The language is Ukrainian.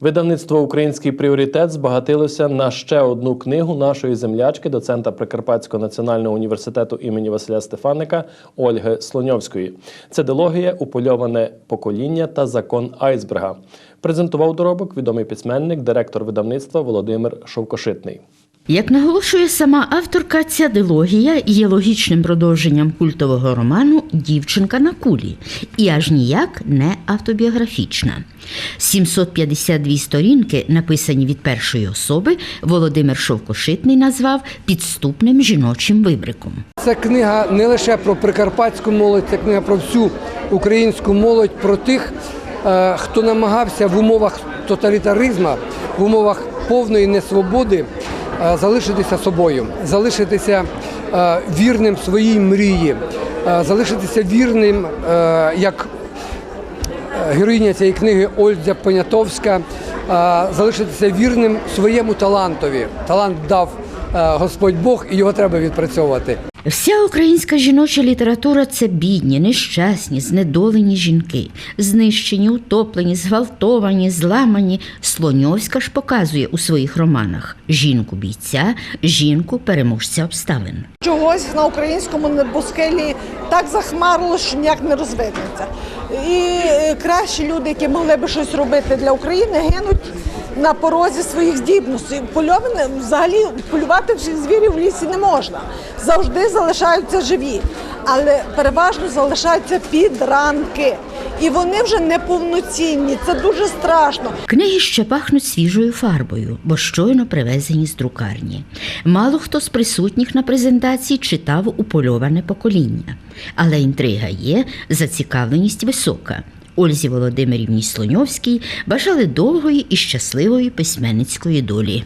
Видавництво Український пріоритет збагатилося на ще одну книгу нашої землячки, доцента Прикарпатського національного університету імені Василя Стефаника Ольги Слоньовської. Це дилогія Упольоване покоління та закон айсберга. Презентував доробок відомий письменник, директор видавництва Володимир Шовкошитний. Як наголошує сама авторка, ця дилогія є логічним продовженням культового роману Дівчинка на кулі і аж ніяк не автобіографічна. 752 сторінки, написані від першої особи, Володимир Шовкошитний назвав підступним жіночим вибриком. Це книга не лише про прикарпатську молодь, це книга про всю українську молодь, про тих, е, хто намагався в умовах тоталітаризму, в умовах повної несвободи залишитися собою, залишитися е, вірним своїй мрії, е, залишитися вірним, е, як е, героїня цієї книги Ольга Понятовська, е, залишитися вірним своєму талантові. Талант дав е, Господь Бог і його треба відпрацьовувати. Вся українська жіноча література це бідні, нещасні, знедолені жінки, знищені, утоплені, зґвалтовані, зламані. Слоньовська ж показує у своїх романах жінку бійця, жінку переможця обставин. Чогось на українському небоскелі так захмарило, що ніяк не розвиднеться. І е, кращі люди, які могли би щось робити для України, гинуть на порозі своїх здібностей. Польоване взагалі полювати всіх звірів в лісі не можна. Завжди залишаються живі, але переважно залишаються підранки. І вони вже неповноцінні. Це дуже страшно. Книги ще пахнуть свіжою фарбою, бо щойно привезені з друкарні. Мало хто з присутніх на презентації читав упольоване покоління. Але інтрига є, зацікавленість висока. Ользі Володимирівні Слоньовській бажали довгої і щасливої письменницької долі.